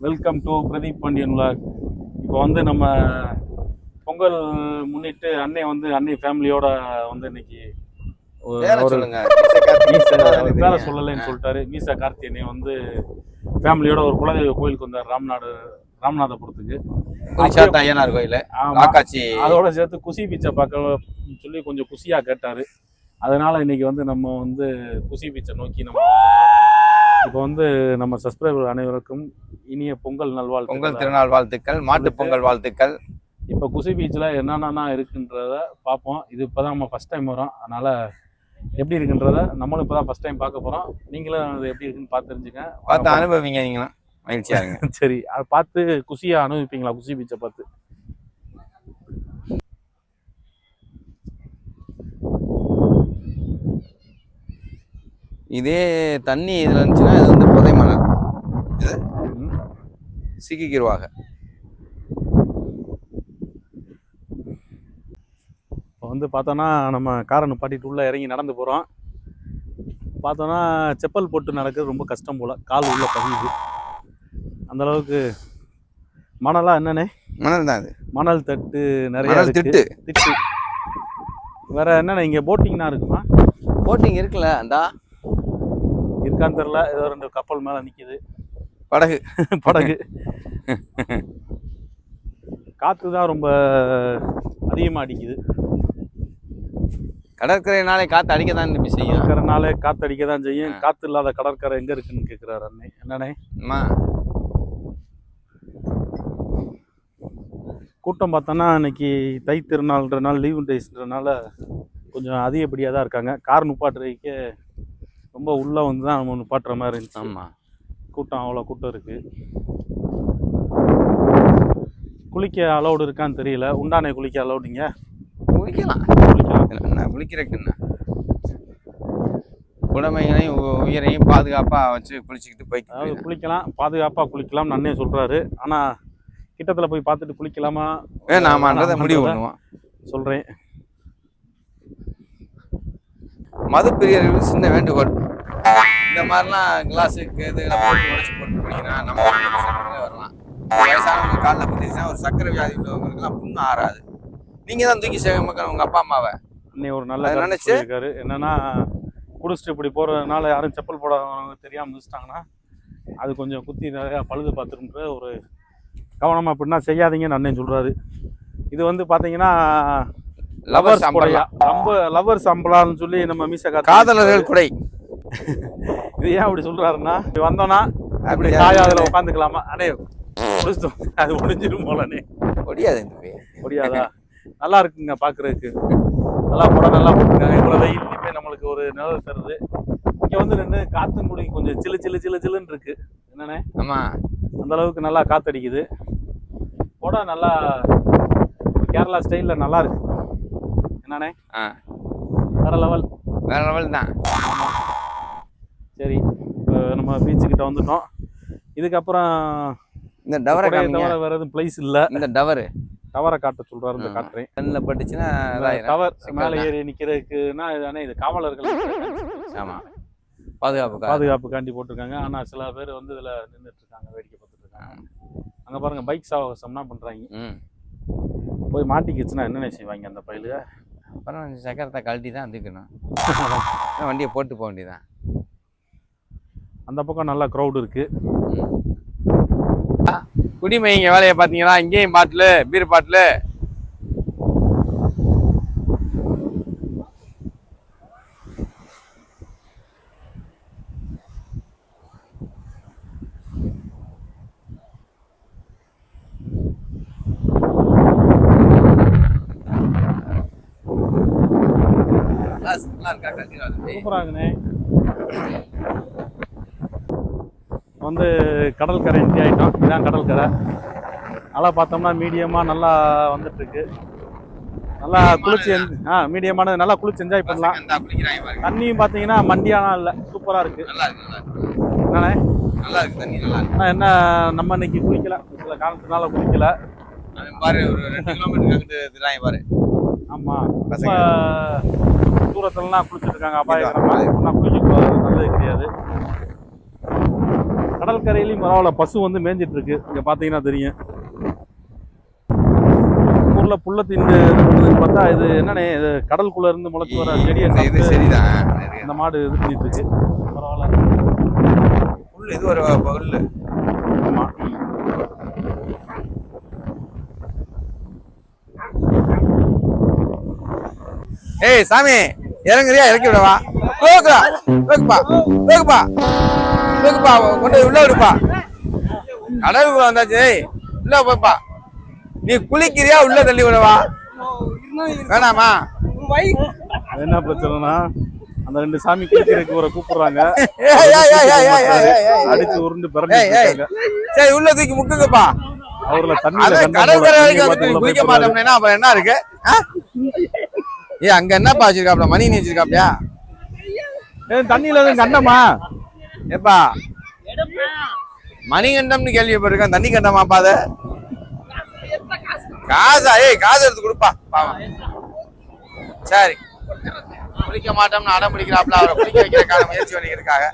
Welcome to Pradeep Pandian vlog இப்போ வந்து நம்ம பொங்கல் முன்னிட்டு அன்னை வந்து அன்னை ஃபேமிலியோட வந்து இன்னைக்கு தெரியும். சொல்லலைன்னு சொல்லிட்டாரு. மீசா கார்த்தியனை வந்து ஃபேமிலியோட ஒரு குலதெய்வ கோயிலுக்கு வந்தார் ராம்நாடு ராமநாதபுரத்துக்கு. ஐயனார் கோயில். ஆமா. காக்காட்சி அதோட சேர்த்து குசி பீச்சை பார்க்க சொல்லி கொஞ்சம் குசியா கேட்டாரு. அதனால இன்னைக்கு வந்து நம்ம வந்து குசி பீச்சை நோக்கி நம்ம இப்போ வந்து நம்ம சப்ஸ்கிரைபர் அனைவருக்கும் இனிய பொங்கல் நல்வாழ்த்துக்கள். பொங்கல் திருநாள் வாழ்த்துக்கள் மாட்டு பொங்கல் வாழ்த்துக்கள். இப்போ குசி பீச்சில் என்னென்னா இருக்குன்றத பார்ப்போம். இது இப்போ தான் நம்ம ஃபஸ்ட் டைம் வரோம். அதனால் எப்படி இருக்குன்றத நம்மளும் இப்போ தான் ஃபஸ்ட் டைம் பார்க்க போகிறோம் நீங்களும் அது எப்படி இருக்குன்னு பார்த்து தெரிஞ்சுங்க. பார்த்து அனுபவிங்க நீங்களும். மகிழ்ச்சியா இருங்க. சரி அதை பார்த்து குசியாக அனுபவிப்பீங்களா? குசி பீச்சை பார்த்து. இதே தண்ணி இதுல இருந்துச்சுன்னா இது வந்து புதை மணல். இது. சிக்கிக்கிடுவாங்க இப்போ வந்து பார்த்தோன்னா நம்ம காரை நிப்பாட்டிட்டு உள்ளே இறங்கி நடந்து போகிறோம் பார்த்தோன்னா செப்பல் போட்டு நடக்கிறது ரொம்ப கஷ்டம் போல். கால் உள்ள பதியுது. அந்த அளவுக்கு மணலா என்னண்ணே மணல் தான் இது. மணல் தட்டு நிறைய. திட்டு. திட்டு. வேற என்னண்ணே இங்கே போட்டிங்னா இருக்குமா? போட்டிங் இருக்குல்ல அந்த. இருக்கான்னு தெரில ஏதோ ரெண்டு கப்பல் மேலே நிற்கிது படகு. படகு. காற்று தான் ரொம்ப அதிகமாக அடிக்குது. கடற்கரைனாலே காத்து அடிக்க தான் திரும்பி செய்யும். கடற்கரைனாலே காற்று அடிக்க தான் செய்யும் காற்று இல்லாத கடற்கரை எங்கே இருக்குன்னு கேட்குறாரு அண்ணே. என்னண்ணே? அம்மா. கூட்டம் பார்த்தோன்னா இன்னைக்கு தை திருநாள்ன்ற நாள் லீவு டேஸ்ன்றனால கொஞ்சம் அதிகப்படியாக தான் இருக்காங்க. கார் நிப்பாட்டுறதுக்கே ரொம்ப உள்ளே வந்து தான் நம்ம நிப்பாட்டுற மாதிரி இருந்துச்சு. கூட்டம் அவ்வளோ கூட்டம் இருக்கு. குளிக்க அலௌடு இருக்கான்னு தெரியல. உண்டானே குளிக்க அலௌடுங்க குளிக்கலாம். குளிக்கலாம். என்ன குளிக்கிறதுக்கு என்ன? உடமைகளையும் உயிரையும் பாதுகாப்பா வச்சு குளிச்சுக்கிட்டு அதாவது போய்க்கு குளிக்கலாம் பாதுகாப்பாக குளிக்கலாம்னு அண்ணே சொல்கிறாரு ஆனால் கிட்டத்தில் போய் பார்த்துட்டு குளிக்கலாமா? வேணாமான்றதை முடிவு பண்ணுவோம். சொல்கிறேன் மது பிரியர்களுக்கு சின்ன வேண்டுகோள். இந்த மாதிரிலாம் கிளாஸுக்கு இதுகளை போட்டு உடச்சி போட்டு குடிக்கிறேன் நம்ம வரலாம். வயசானவங்க காலில் குத்திருச்சுன்னா ஒரு சக்கரை வியாதி உள்ளவங்களுக்குலாம் புண்ணு ஆறாது. நீங்க தான் தூக்கி சேகமக்க உங்க அப்பா அம்மாவை. அண்ணே ஒரு நல்ல நினைச்சு? என்னன்னா குடிச்சிட்டு இப்படி போகிறதுனால யாரும் செப்பல் போடாதவங்க தெரியாமல் மிதிச்சிட்டாங்கன்னா அது கொஞ்சம் குத்தி நிறையா பழுது பார்த்துருன்ற ஒரு கவனமாக அப்படின்னா செய்யாதீங்கன்னு அண்ணன் சொல்கிறாரு இது வந்து பார்த்தீங்கன்னா கூடயா அம்பலா ரொம்ப லவர்ஸ் அம்பலான்னு சொல்லி நம்ம மீச காதலர்கள் குடை. இது ஏன் அப்படி சொல்றாருன்னா வந்தோன்னா அப்படி காயா அதில் உட்காந்துக்கலாமா அண்ணே முடிச்சிட்டோம். அது முடிஞ்சிடும் இந்த பையன். முடியாதா? நல்லா இருக்குங்க பார்க்கறதுக்கு நல்லா படம் நல்லா போட்டுருக்காங்க. இவ்வளோ வெயில்லையுமே நம்மளுக்கு ஒரு நிழல் தருது. இங்கே வந்து நின்று காத்து முடி கொஞ்சம் சிலு சிலு சிலு சிலுன்னு இருக்கு. என்னண்ணே? ஆமா. அந்த அளவுக்கு நல்லா காத்தடிக்குது. படம் நல்லா கேரளா ஸ்டைலில் நல்லா இருக்கு. என்னண்ணே ஆ. வேற லெவல் வேற லெவல் தான். சரி இப்போ நம்ம பீச்சுக்கிட்ட வந்துட்டோம். இதுக்கப்புறம் இந்த டவரை தவிர வேற எதுவும் பிளேஸ் இல்லை. இந்த டவரு. டவரை காட்ட சொல்றாரு இந்த. காட்டுறேன். கண்ணில் பட்டுச்சுன்னா. டவர் மேலே. ஏறி நிக்கிறதுக்குன்னா இதுதானே இது காவலர்கள் ஆமா. பாதுகாப்பு பாதுகாப்புக்காண்டி போட்டிருக்காங்க. ஆனா சில பேர் வந்து இதுல நின்றுட்டு இருக்காங்க வேடிக்கை பார்த்துட்டு இருக்காங்க. அங்க பாருங்க பைக் சாவகசம்னா பண்றாங்க. ம். போய் மாட்டிக்கிச்சுன்னா என்னென்ன செய்வாங்க அந்த பயிலுக? அப்புறம் சக்கரத்தை கழட்டி தான் தூக்கணும் வண்டியை போட்டு போக வேண்டியதான் அந்த பக்கம் நல்லா க்ரௌட் இருக்கு. குடிமைங்க வேலையை பார்த்தீங்களா? இங்கேயும் பாட்டிலு பீர் பாட்டிலு. சூப்பராகுண்ணே வந்து கடற்கரை என்ட்ரி ஆயிட்டோம். இதான் கடற்கரை நல்லா பார்த்தோம்னா மீடியமாக நல்லா வந்துட்டு இருக்கு நல்லா குளிச்சு ஆ மீடியமான நல்லா குளிச்சு என்ஜாய் பண்ணலாம். தண்ணியும் பார்த்தீங்கன்னா மண்டியானா இல்லை. சூப்பராக இருக்கு. நல்லா இருக்கு நல்லா இருக்கு. என்னண்ணே? நல்லா இருக்கு தண்ணி நல்லா இருக்கு. ஆனால் என்ன நம்ம இன்னைக்கு குளிக்கல? சில காரணத்தினால குளிக்கல. பாரு ஒரு ரெண்டு கிலோமீட்டர் அங்கிட்டு திராங்க பாரு. ஆமாம். தூரத்துலலாம் குளிச்சுட்டு இருக்காங்க ஒன்றா குளிக்க நல்லது கிடையாது. கடற்கரையிலையும் பரவாயில்ல பசு வந்து மேய்ஞ்சிட்டு இருக்கு இங்க பாத்தீங்கன்னா தெரியும். ஊர்ல புல்ல திண்டு பார்த்தா இது என்னண்ணே இது கடலுக்குள்ள இருந்து முளைச்சு வர செடியை இது- சரிதான் இந்த மாடு இது பண்ணிட்டு இருக்கு பரவாயில்ல. புல் இது ஒரு புல் ஆமா. ஏய் சாமி இறங்குறியா? இறக்கி விடவா? போக்குறா போக்குப்பா போக்குப்பா போக்குப்பா கொண்டு உள்ள விடுப்பா. கடலுக்குள்ள வந்தாச்சு. ஏய் உள்ள போப்பா நீ குளிக்கிறியா? உள்ள தள்ளி விடவா? வேணாமா? என்ன பிரச்சனைனா அந்த ரெண்டு சாமி குளிக்கிறதுக்கு ஒரு கூப்பிடுறாங்க. அடிச்சு உருண்டு பிறந்து சரி உள்ள தூக்கி முக்குங்கப்பா. அவர்ல கண்டம் கடற்கரை வரைக்கும் தண்ணி குளிக்க மாட்டோம்னா அப்புறம் என்ன இருக்கு? ஏய் அங்க என்னப்பா வச்சிருக்காப்ல? மணி நீ வச்சிருக்காப்லையா? ஏய், தண்ணியில எதுவும் கண்டமா? ஏப்பா? மணிகண்டம்னு கேள்விப்பட்டிருக்கேன். தண்ணி கண்டமாப்பா அது? காசா ஏய் காசு எடுத்து கொடுப்பா. பாவம். சரி. குளிக்க மாட்டோம்னு அடம் பிடிக்கிறாப்ல அவரை குளிக்க வைக்கிறதுக்கான முயற்சி பண்ணிக்கிறதுக்காக.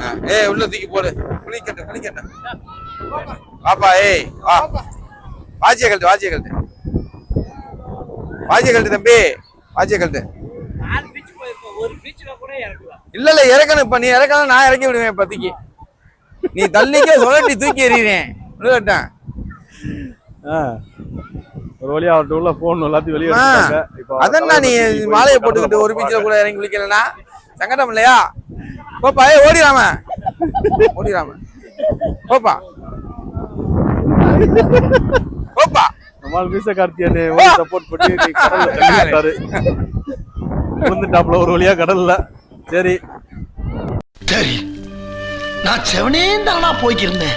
ஆ, ஏய் உள்ள தூக்கி போடு. குளிக்கட்டும் குளிக்கட்டும் வாப்பா ஏய் வா. வாஜிய கழட்டு வாஜிய கழட்டு. வாஜிய கழட்டு தம்பி வாஜிய கழட்டு. இல்ல இல்ல இறக்கணும் இப்ப. நீ இறக்கணும் நான் இறக்கி விடுவேன் இப்போதைக்கு. நீ தள்ளிக்க சொல்லி தூக்கி எறிகிறேன் விழுகட்டேன் ஆ. ஒரு வழியா அவர்கிட்ட உள்ள போன் எல்லாத்தையும் வெளியே அதென்ன நீ மாலையை போட்டுக்கிட்டு ஒரு. பீச்சில் கூட இறங்கி குளிக்கலனா சங்கடம் இல்லையா? போப்பா ஏ ஓடிராம. ஓடிராம. போப்பா. போப்பா நம்மால் சப்போர்ட் பண்ணி கடல்ல விழுந்துட்டாப்ல ஒரு வழியா கடல்ல. சரி. சரி நான் செவனே தானா போய்க்கிருந்தேன்.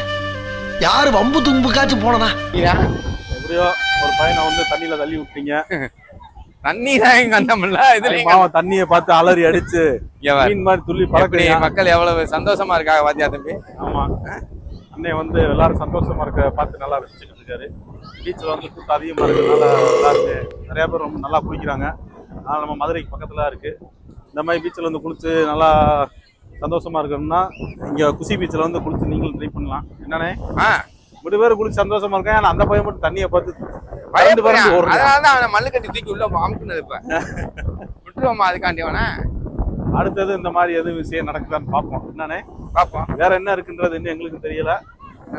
யாரு வம்பு தும்புக்காச்சும் போனனா எப்படியோ ஒரு பையனை வந்து தண்ணியில தள்ளி விட்டீங்க. தண்ணி தான் எங்க கண்டமில்ல இதுல மாவன் தண்ணியை பார்த்து அலறி அடிச்சு. மீன் மாதிரி துள்ளி பறக்குறீங்க மக்கள் எவ்வளவு சந்தோஷமா இருக்காங்க பாத்தியா தம்பி? ஆமா. அண்ணே வந்து எல்லாரும் சந்தோஷமா இருக்க பார்த்து நல்லா ரசிச்சுட்டு இருக்காரு. பீச்சில் வந்து கூட்டம் அதிகமா இருக்கனால நல்லா இருக்கு நிறைய பேர் ரொம்ப நல்லா குளிக்கிறாங்க. அதனால நம்ம மதுரைக்கு பக்கத்துல இருக்கு. இந்த மாதிரி பீச்சில் வந்து குளிச்சு நல்லா சந்தோஷமா இருக்கணும்னா இங்க குசி பீச்சில் வந்து குளிச்சு நீங்களும் ட்ரை பண்ணலாம். என்னண்ணே? ஆ. ரெண்டு பேரும் குளிச்சு சந்தோஷமா இருக்கேன். ஆனா அந்த பையன் மட்டும் தண்ணியை பார்த்து பயப்படுறான். பறந்து ஓடுறான். அதனாலதான் அவனை மல்லு கட்டி தூக்கி உள்ள அமுக்குனது இப்ப. விட்டுருவோமா அதுக்காண்டி அவனை அடுத்தது இந்த மாதிரி எதுவும் விஷயம் நடக்குதான்னு பார்ப்போம். என்னண்ணே? பாப்போம் வேற என்ன இருக்குன்றது இன்னும் எங்களுக்கு தெரியல.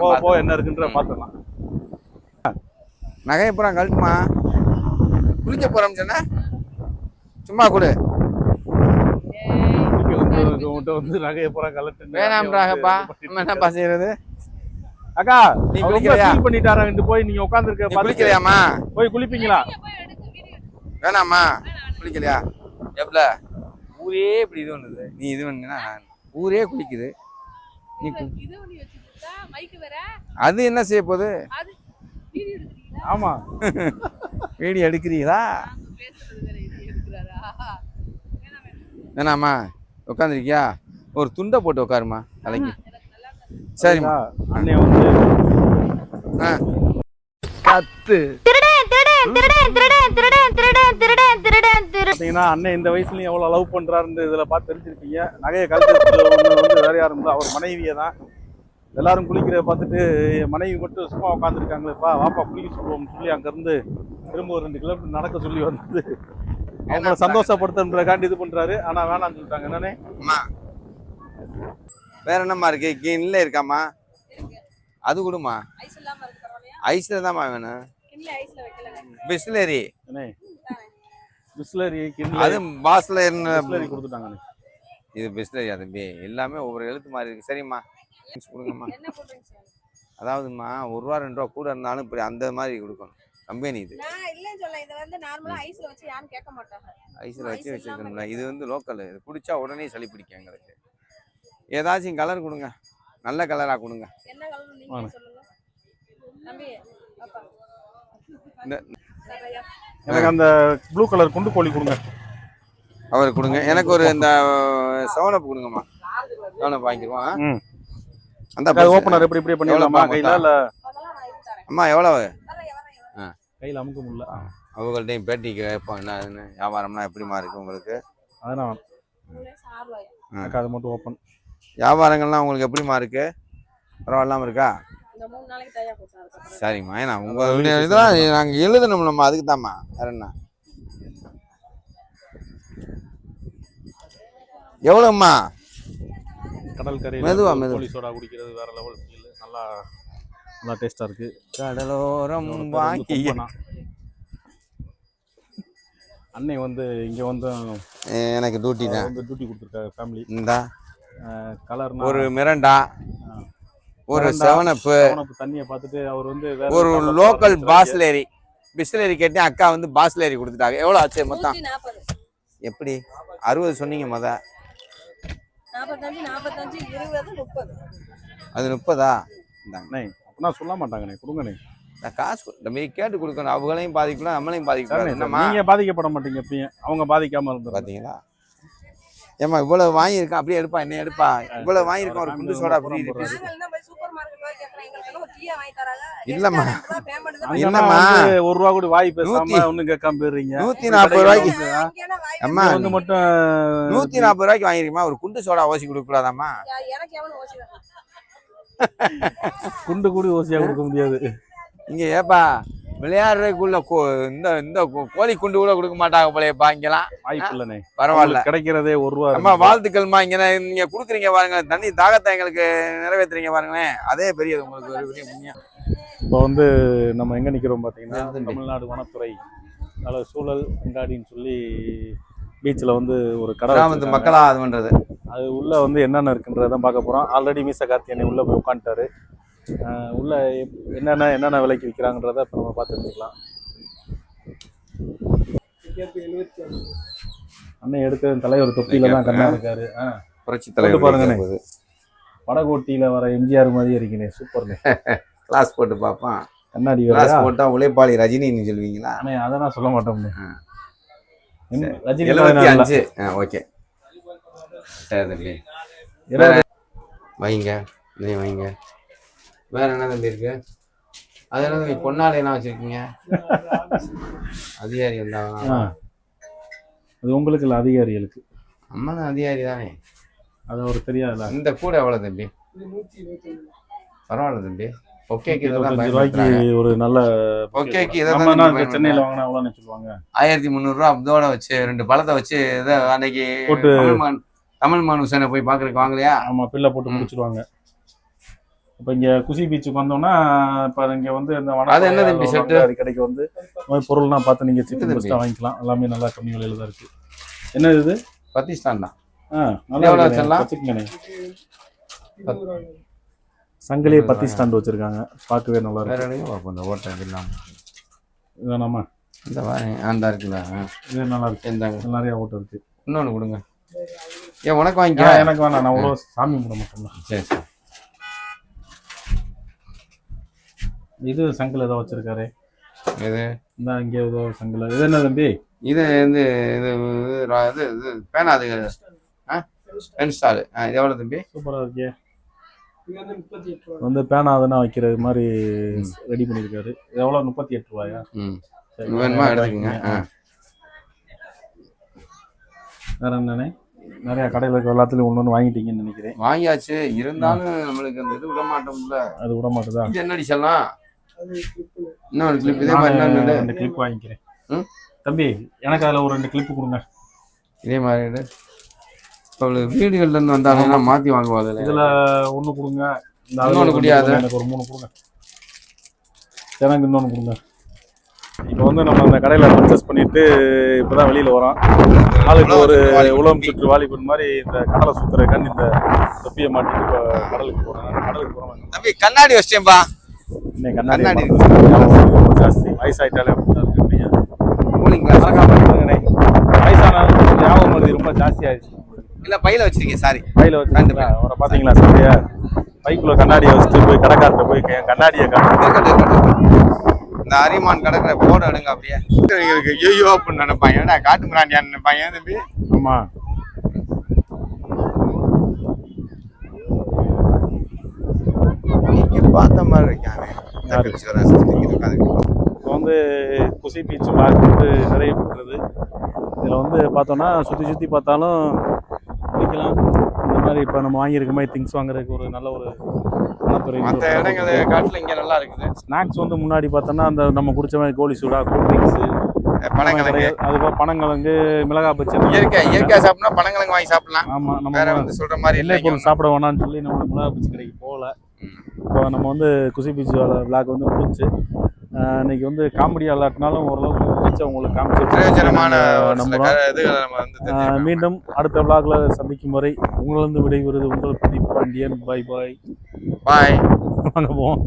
போக போக என்ன இருக்குன்றத பார்த்துக்கலாம். நகையை பூரா கழட்டுமா? குளிக்க போறோம் சொன்ன? சும்மா கொடு. உங்கள்கிட்ட வந்து நகையை பூரா கலட்டு வேணாம்ன்றாங்கப்பா நம்ம என்னப்பா செய்யறது அக்கா நீ? ஃபீல் பண்ணிட்டாராங்க போய் நீங்க உட்கார்ந்திருக்க குளிக்கலையாமா போய் குளிப்பீங்களா? வேணாமா குளிக்கலையா? எப்பல? ஊரே இப்படி இது பண்ணுது. நீ இது பண்ணுனா ஊரே குளிக்குது. நீ அது என்ன செய்ய போகுது? ஆமா. வீடியோ எடுக்கிறீங்களா? வேணாம் வேணாமா. உட்காந்துருக்கியா ஒரு துண்டை போட்டு உட்காருமா தலைக்கு. சரிம்மா. அண்ணே வந்து ஆ. கத்து. பாத்தீங்கன்னா அண்ணன் இந்த வயசுலயும் எவ்வளவு லவ் பண்றாருன்னு இதுல பார்த்து தெரிஞ்சிருப்பீங்க. நகையை கழுத்து வந்து வேற யாரும் இல்லை. அவர் மனைவியை தான். எல்லாரும் குளிக்கிறத பார்த்துட்டு என் மனைவி மட்டும் சும்மா உட்காந்துருக்காங்களேப்பா வாப்பா குளிக்க சொல்லுவோம்னு சொல்லி அங்க இருந்து திரும்ப ஒரு ரெண்டு கிலோமீட்டர் நடக்க சொல்லி வந்து அவங்கள சந்தோஷப்படுத்துன்றக்காண்டி இது பண்றாரு. ஆனா வேணாம்னு சொல்லிட்டாங்க. என்னன்னே அம்மா வேற என்னம்மா இருக்கு? கிண்ணில் இருக்காம்மா. அது கொடுமா ஐஸ்ல தான்மா வேணும். கிண்ணில ஐஸ்ல வைக்கலங்க. பிஸ்லரி பிஸ்லரி அது பாஸ்ல பிஸ்லரி கொடுத்துட்டாங்க இது பிஸ்லரி தம்பி எல்லாமே ஒவ்வொரு எழுத்து மாதிரி இருக்கு. சரிம்மா கொடுங்கம்மா. என்ன போடுறீங்க சார்? அதாவதும்மா ஒரு ரூபா ரெண்டு ரூபா கூட இருந்தாலும் இப்படி அந்த மாதிரி கொடுக்கணும். கம்பெனி இது. நான் இல்லைன்னு சொல்ல இது வந்து நார்மலா ஐஸ்ல வச்சு யாரும் கேட்க மாட்டாங்க. ஐஸில் வச்சு ஐஸ் இல்லாம வச்சிருக்கணும்ல இது வந்து லோக்கல் இது குடிச்சா உடனே சளி பிடிக்கும் எங்களுக்கு. ஏதாச்சும் கலர் கொடுங்க. நல்ல கலராக கொடுங்க. என்ன கலர் நீங்க. சொல்லுங்க. இந்த- எனக்கு அந்த ப்ளூ கலர் குண்டு கோழி கொடுங்க. அவர் கொடுங்க. எனக்கு ஒரு இந்த சவனப்பு கொடுங்கம்மா. சவனப்பு வாங்கிக்குவோம் ம். அந்த ஓப்பனர் எப்படி இப்படி பண்ணிடலாமா? கையில இல்ல? அம்மா வரேன் வரேன் கையில அமுக்க முடியல. அவங்கள்ட்டையும் பேட்டிக்கு கேட்போம் என்ன வியாபாரம்லாம் எப்படிமா இருக்கு உங்களுக்கு? எனக்கு அது மட்டும் ஓப்பன் வியாபாரங்கள்லாம் உங்களுக்கு எப்படிமா இருக்கு? பரவாயில்லாம இருக்கா? சரிம்மா ஏன்னா உங்க இதெல்லாம் நாங்கள் எழுதணும் நம்ம அதுக்கு தாம்மா வேற என்ன? எவ்வளோம்மா கடல் கரை மெதுவா, மெதுவா. சோடா குடிக்கிறது வேற லெவல் ஃபீல் நல்லா நல்லா டேஸ்டா இருக்கு. கடலோரம் வாங்கி. அன்னை வந்து இங்க வந்து எனக்கு டியூட்டி தான். வந்து டியூட்டி கொடுத்துருக்காங்க ஃபேமிலி இந்த. கலர்னா ஒரு மிரண்டா. ஒரு மிரண்டா, செவனப்பு தண்ணியை பார்த்துட்டு அவர் வந்து ஒரு லோக்கல். பாஸ்லேரி. பிஸ்லேரி கேட்டேன் அக்கா வந்து பாஸ்லேரி கொடுத்துட்டாங்க. எவ்வளோ ஆச்சு மொத்தம்? எப்படி? அறுபது சொன்னீங்க முத. நாற்பத்தஞ்சு நாற்பத்தஞ்சு இருபது முப்பது. அது முப்பதா? இந்தாங்க. சொல்ல மாட்டாங்கண்ணே கொடுங்கண்ணே. நான் காசு கொடு- இந்த மாதிரி கேட்டு கொடுக்கணும். அவங்களையும் பாதிக்கலாம் நம்மளையும் பாதிக்கலாம் நீங்க பாதிக்கப்பட மாட்டீங்க எப்பயும். அவங்க பாதிக்காம இருந்துரும் பாத்தீங்களா? ஏம்மா இவ்வளவு வாங்கியிருக்கான் அப்படியே எடுப்பா என்ன எடுப்பா. இவ்வளவு வாங்கியிருக்கான் ஒரு குண்டு சோடா ஃப்ரீ இல்லம்மா. வந்து ஒரு ரூபா கூட வாய் பேசாம நூத்தி- ஒண்ணும் கேட்காம போயிடுறீங்க. நூத்தி நாற்பது ரூபாய்க்கு அம்மா வந்து மட்டும் நூத்தி நாற்பது ரூபாய்க்கு வாங்கிருக்கமா? ஒரு குண்டு சோடா ஓசி கொடுக்க கூடாதாம்மா எனக்கு எவனும் ஓசி வேணாம். குண்டு கூடி ஓசியா கொடுக்க முடியாது. இங்க ஏப்பா விளையாடுறதுக்குள்ள கோ- இந்த இந்த கோ- கோழி குண்டு கூட கொடுக்க மாட்டாங்க போலயப்பா இங்கெல்லாம். வாய்ப்பு இல்லைண்ணே பரவாயில்ல. கிடைக்கிறதே ஒரு ரூபா அம்மா இருக்கு. வாழ்த்துக்கள்மா. இங்க நான் நீங்க குடுக்குறீங்க பாருங்க தண்ணி தாகத்தை எங்களுக்கு நிறைவேத்துறீங்க பாருங்களேன். அதே பெரியது உங்களுக்கு ஒரு பெரிய புண்ணியம். இப்போ வந்து நம்ம எங்க நிக்கிறோம் பாத்தீங்கன்னா எதுண்டி? தமிழ்நாடு வனத்துறை. நல்ல சூழல் அங்காடின்னு சொல்லி பீச்சில் வந்து ஒரு கடை கிராமத்து வச்சிருக்காங்க. மக்களா அது பண்றது. அது உள்ள வந்து என்னென்ன இருக்குன்றதான் பார்க்க போறோம். ஆல்ரெடி மீச கார்த்தியனை உள்ள போய் உட்காந்துட்டாரு. உள்ள என்னென்ன என்னென்ன விலைக்கு விற்கிறாங்கன்றத இப்போ நம்ம பார்த்து தெரிஞ்சுக்கலாம். அண்ணன் எடுத்த தலைவர் தொப்பியில தான் கண்ணா இருக்காரு. புரட்சி பாருங்கண்ணே. தலைவர் வடகோட்டியில வர எம்ஜிஆர் மாதிரி இருக்கீங்க. சூப்பர்ண்ணே கிளாஸ் போட்டு பார்ப்பான். கண்ணாடி கிளாஸ் போட்டா உழைப்பாளி ரஜினின்னு சொல்லுவீங்களா அண்ணே அதை நான் சொல்ல மாட்டோம்ண்ணே. ரஜினி எழுபத்தி. அஞ்சு. ஓகே. வைங்க. நீ வைங்க. வேற என்ன தம்பி இருக்கு? அது என்ன தம்பி பொன்னாலை என்ன வச்சிருக்கீங்க? அதிகாரி வந்தாங்க ஆ. அது உங்களுக்கு இல்லை அதிகாரிகளுக்கு. அம்மா தான் அதிகாரி தானே. அது ஒரு தெரியாதுல்ல இந்த கூட எவ்வளவு தம்பி? பரவாயில்ல தம்பி. ஒகேக்கு இதை தான் இருபத்தஞ்சு ரூபாய்க்கு பயன்படுத்துறாங்க ஒரு நல்ல ஒகேக்கு இதை நம்ம தான் என்ன நீங்க இப்ப சென்னையில வாங்கினா எவ்வளோன்னு சொல்லுவாங்க ஆயிரத்தி முந்நூறுரூவா இதோட வச்சு ரெண்டு பழத்தை வச்சு இதை அன்னைக்கு போட்டு- தமிழ்மான் ஹுசேனை போய் பார்க்கறதுக்கு வாங்கலையா? ஆமா பில்லை போட்டு. முடிச்சிருவாங்க. இப்போ இங்க குசி பீச்சுக்கு வந்தோம்னா இப்ப இங்க வந்து இந்த அது என்ன தம்பி? அது கடைக்கு வந்து பொருள்லாம் பார்த்து நீங்க என்ன சிக்கன் தம்பி? பெஸ்ட்டாக வாங்கிக்கலாம். எல்லாமே நல்லா கம்மி விலையில தான் இருக்கு. என்ன இது? பத்திஸ்தான் தான். ஆ நல்லா சங்கிலியே பத்தி ஸ்டாண்ட் வச்சிருக்காங்க. பார்க்கவே நல்லா இருக்கு. பார்ப்போம் இந்த ஓட்டை இல்லாம. இது வேணாமா? இந்த அந்த இருக்குல்ல. இது நல்லா இருக்கு. இந்தாங்க நிறைய ஓட்டம் இருக்கு. இன்னொன்னு கொடுங்க. ஏன் உனக்கு ஆ, வாங்கிக்க எனக்கு வேணாம். நான் அவ்வளோ சாமி கும்பிட மாட்டேன். சரி சரி. இது சங்கில் ஏதோ வச்சிருக்காரு. இது இந்த இங்கே ஏதோ சங்கில். இது என்ன தம்பி? இது வந்து இது இது இது பேனா அது. ஆ? Pen stall. ஆ இது எவ்வளோ தம்பி? சூப்பரா இருக்கே. வந்து பேனா அதெல்லாம் வைக்கிறது மாதிரி ரெடி பண்ணியிருக்காரு இது எவ்வளோ முப்பத்தி எட்டு ரூபாயா? ம். சரி, வேணுமா? எடுத்துக்கங்க. ஆ. வேற என்னண்ணே நிறைய கடையில் இருக்க எல்லாத்துலயும் ஒன்று வாங்கிட்டீங்கன்னு நினைக்கிறேன். வாங்கியாச்சு. இருந்தாலும் நம்மளுக்கு அந்த இது விட மாட்டோம்ல. அது விட மாட்டுதா? இது என்னடி சொல்லலாம் இன்னொரு கிளிப் இதே மாதிரி நானு ரெண்டு கிளிப் வாங்கிக்கிறேன். ம்? தம்பி எனக்கு அதில் ஒரு ரெண்டு கிளிப் கொடுங்க. இதே மாதிரி. இப்போ வீடுகள்ல இருந்து வந்தாங்கன்னா மாத்தி வாங்குவோம் அதில். இதுல ஒண்ணு கொடுங்க. இந்த ஒரு குடியாது. கொடுங்க, எனக்கு ஒரு மூணு கொடுங்க. எனக்கு இன்னொன்னு கொடுங்க. இப்போ வந்து நம்ம அந்த கடையில பர்ச்சேஸ் பண்ணிட்டு இப்பதான் வெளியில வரோம். ஆளுக்கு ஒரு உலகம் சுற்று வாலிபன் மாதிரி இந்த கடலை சுத்துறதுக்காண்டி இந்த தொப்பியை மாட்டிட்டு இப்போ கடலுக்கு போறேன். கடலுக்கு போறோம் தம்பி கண்ணாடி வச்சிட்டேன்பா. இன்னைக்கு கண்ணாடி ஜாஸ்தி. வயசாயிட்டாலே அப்படியா. கூலிங் கிளாஸ் வயசானாலும் ஞாபகம் மருதி ரொம்ப ஜாஸ்தி ஆயிடுச்சு. இல்ல பையில வச்சிருக்கீங்க சாரி கையில வச்சுருந்தா அவரை பாத்தீங்களா சரியா? பைக்குள்ள கண்ணாடியை வச்சுட்டு போய் கடைக்கார்ட்ட போய் கண்ணாடியை இந்த அரிமான் கிடக்குற போட எடுங்க அப்படியே. இவங்களுக்கு ஐயோ அப்படின்னு நினைப்பாங்க ஏடா காட்டு மிராண்டியான்னு நினைப்பாங்க ஏன் தம்பி? ஆமா. நீங்க பார்த்த மாதிரி? சிவராசன் இப்போ வந்து குசி பீச் வந்து நிறைய பெற்றது இதில் வந்து பார்த்தோன்னா சுற்றி சுற்றி பார்த்தாலும் குளிக்கலாம். இந்த மாதிரி இப்போ நம்ம வாங்கியிருக்க மாதிரி திங்ஸ் வாங்குறதுக்கு ஒரு நல்ல ஒரு பணத்துறை மற்ற இடங்களை காட்டில் இங்கே நல்லா இருக்குது. ஸ்நாக்ஸ் வந்து முன்னாடி பார்த்தோன்னா அந்த நம்ம குடிச்ச மாதிரி கோலி சூடா கூல் ட்ரிங்க்ஸு பனங்கிழங்கு. அதுபோல் பனங்கிழங்கு மிளகாய் பச்சை இயற்கை இயற்கையாக சாப்பிட்னா பனங்கிழங்கு வாங்கி சாப்பிடலாம். ஆமாம் நம்ம வேற வந்து சொல்ற மாதிரி இல்லை பொருள் சாப்பிட வேணாம்னு சொல்லி நம்ம மிளகா பீச் கடைக்கு போகல. இப்போ நம்ம வந்து குசி பீச் விளாக் வந்து முடிஞ்சு இன்னைக்கு வந்து காமெடி அல்லாட்டினாலும் ஓரளவுக்கு பிடிச்ச உங்களுக்கு காமிச்சு. மீண்டும் அடுத்த விளாக்ல சந்திக்கும் வரை உங்களிருந்து விடைபெறுவது உங்கள் பிரதீப் பாண்டியன். பாய் பாய் பாய் வாங்க போவோம்.